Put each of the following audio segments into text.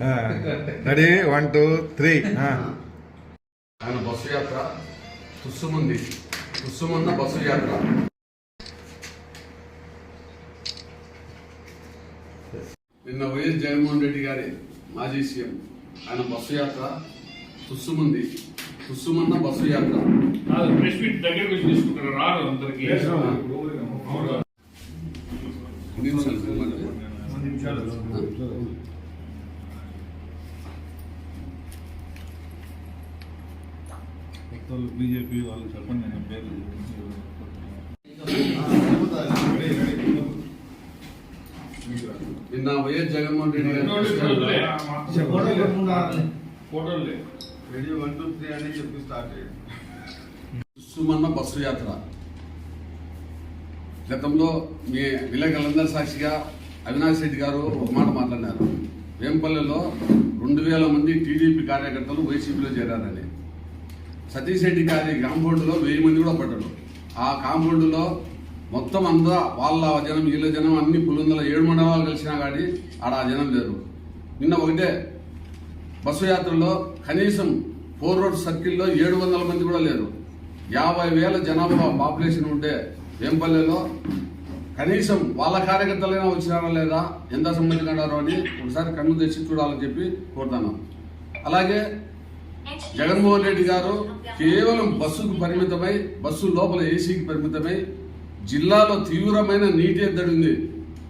Ready one two three ఆయన bus యాత్ర తుస్సుమంది. తుస్సుమన్న బస్సు యాత్ర. నిన్న వైఎస్ జగన్మోహన్ రెడ్డి గారి మాజీ సీఎం. ఆయన బస్సు యాత్ర తుస్సుమంది. తుస్సుమన్న బస్సు యాత్ర. కాదు ప్రెస్ మీట్ దగ్గరకు వచ్చి తీసుకుంటారు. రారు అందరికి. బీజేపీ వాళ్ళు చెప్పండి నేను పేర్లు నిన్న వైఎస్ జగన్మోహన్ రెడ్డి గారి బస్సు యాత్ర ఫోటోలు. రెడీ వన్ టూ త్రీ అని చెప్పి స్టార్ట్ సుమన్న బస్సు యాత్ర. గతంలో మీ విలేకరులందరి సాక్షిగా అవినాష్ రెడ్డి గారు ఒక మాట మాట్లాడినారు. వేంపల్లెలో రెండు వేల మంది టీడీపీ కార్యకర్తలు వైసీపీలో చేరారని. సతీష్ రెడ్డి గారి కాంపౌండ్లో వెయ్యి మంది కూడా పడ్డారు. ఆ కాంపౌండ్లో మొత్తం అంతా వాళ్ళ జనం వీళ్ళ జనం అన్ని పులిందల ఏడు మండలాలు కలిసినా కానీ ఆడ ఆ జనం లేరు. నిన్న ఒకటే బస్సు యాత్రలో కనీసం ఫోర్ రోడ్ సర్కిల్లో ఏడు వందల మంది కూడా లేరు. యాభై వేల జనాభా పాపులేషన్ ఉంటే వేంపల్లెలో కనీసం వాళ్ళ కార్యకర్తలైనా వచ్చినారా లేదా ఎంత సంబంధించినారో అని ఒకసారి కన్ను తెచ్చి చూడాలని చెప్పి కోరుతాను అలాగే జగన్మోహన్ రెడ్డి గారు కేవలం బస్సుకు పరిమితమై బస్సు లోపల ఏసీకి పరిమితమై జిల్లాలో తీవ్రమైన నీటి ఎద్దడి ఉంది.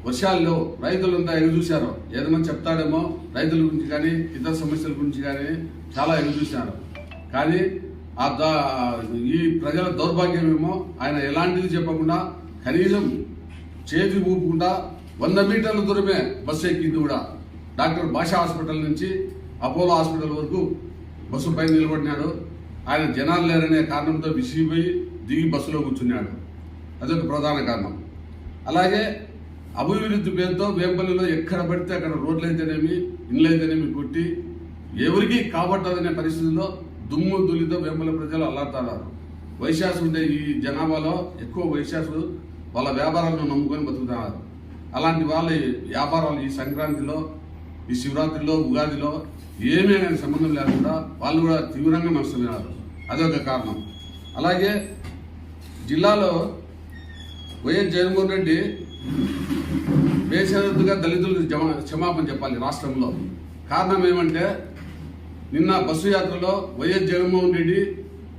వర్షాల్లో రైతులంతా ఎదురు చూశారు. ఏదైనా చెప్తాడేమో రైతుల గురించి కానీ ఇతర సమస్యల గురించి కానీ చాలా ఎదురు చూశారు. కానీ ఆ ఈ ప్రజల దౌర్భాగ్యమేమో ఆయన ఎలాంటిది చెప్పకుండా కనీసం చేతి ఊపకుండా వంద మీటర్ల దూరమే బస్సు ఎక్కింది కూడా. డాక్టర్ భాషా హాస్పిటల్ నుంచి అపోలో హాస్పిటల్ వరకు బస్సు పైన నిలబడినాడు. ఆయన జనాలు లేరనే కారణంతో విసిగిపోయి దిగి బస్సులో కూర్చున్నాడు. అదొక ప్రధాన కారణం. అలాగే అభివృద్ధి పేరుతో వేంపల్లిలో ఎక్కడ పడితే అక్కడ రోడ్లు అయితేనేమి ఇండ్లు అయితేనేమి కొట్టి ఎవరికి కాబట్టదనే పరిస్థితిలో దుమ్ము దులితో వేంపల్లి ప్రజలు అల్లాడుతున్నారు. వైశాసు ఉండే ఈ జనాభాలో ఎక్కువ వైశాసు వాళ్ళ వ్యాపారాలను నమ్ముకొని బతుకుతున్నారు. అలాంటి వాళ్ళ వ్యాపారాలు ఈ సంక్రాంతిలో ఈ శివరాత్రిలో ఉగాదిలో ఏమైనా సంబంధం లేకుండా వాళ్ళు కూడా తీవ్రంగా నష్టపోయినారు అదొక కారణం. అలాగే జిల్లాలో వైఎస్ జగన్మోహన్ రెడ్డి బేషరతుగా దళితులకు క్షమాపణ చెప్పాలి రాష్ట్రంలో. కారణం ఏమంటే నిన్న బస్సు యాత్రలో YS Jaganmohan Reddy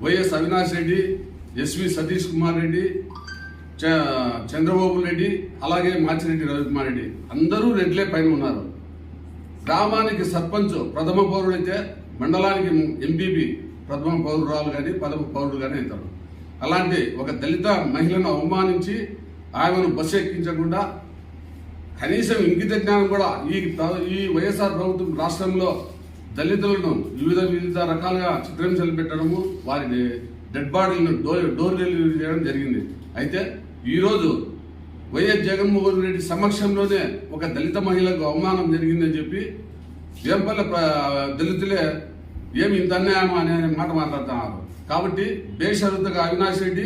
YS Avinash Reddy SV Satish Kumar Reddy చ- చంద్రబాబు రెడ్డి అలాగే మాచిరెడ్డి రవికుమార్ రెడ్డి అందరూ రెడ్లే పైన ఉన్నారు. గ్రామానికి సర్పంచ్ ప్రథమ పౌరుడైతే మండలానికి ఎంపీపీ ప్రథమ పౌరురాలు కానీ ప్రథమ పౌరుడు కానీ అవుతారు అలాంటి ఒక దళిత మహిళను అవమానించి ఆమెను బస్సు ఎక్కించకుండా కనీసం ఇంగిత జ్ఞానం కూడా ఈ ఈ వైఎస్ఆర్ ప్రభుత్వం రాష్ట్రంలో దళితులను వివిధ వివిధ రకాలుగా చిత్రహింసలు పెట్టడము వారి డెడ్ బాడీలను డోర్ డోర్ డెలివరీ చేయడం జరిగింది. అయితే ఈరోజు వైఎస్ జగన్మోహన్ రెడ్డి సమక్షంలోనే ఒక దళిత మహిళకు అవమానం జరిగిందని చెప్పి వేంపల్ల దళితులే ఏమి ఇంత అన్యాయం అనే మాట మాట్లాడుతున్నారు. కాబట్టి బేషరతుగా అవినాష్ రెడ్డి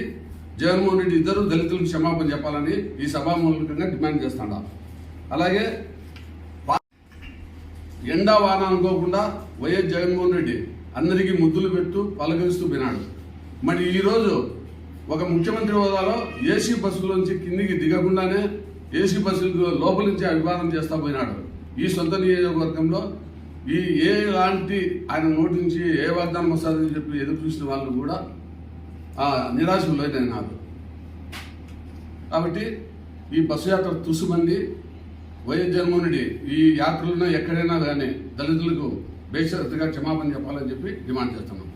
జగన్మోహన్ రెడ్డి ఇద్దరు దళితులకు క్షమాపణ చెప్పాలని ఈ సభామూలకంగా డిమాండ్ చేస్తున్నారు. అలాగే ఎండా వాన అనుకోకుండా వైఎస్ జగన్మోహన్ రెడ్డి అందరికీ ముద్దులు పెట్టు పలకరిస్తూ వినాడు మరి ఈరోజు ఒక ముఖ్యమంత్రి హోదాలో ఏసీ బస్సులోంచి కిందికి దిగకుండానే ఏసీ బస్సులు లోపల నుంచి అభివాదం చేస్తా పోయినాడు. ఈ సొంత నియోజకవర్గంలో ఈ ఏ లాంటి ఆయన నోటి నుంచి ఏ వాగ్దానం వస్తుందని చెప్పి ఎదురు చూసిన వాళ్ళు కూడా ఆ, నాకు కాబట్టి ఈ బస్సు యాత్ర తుసుమంది వైఎస్ జగన్మోహన్ ఈ యాత్రలను ఎక్కడైనా కానీ దళితులకు బేషరతుగా క్షమాపణ చెప్పాలని చెప్పి డిమాండ్ చేస్తున్నాం.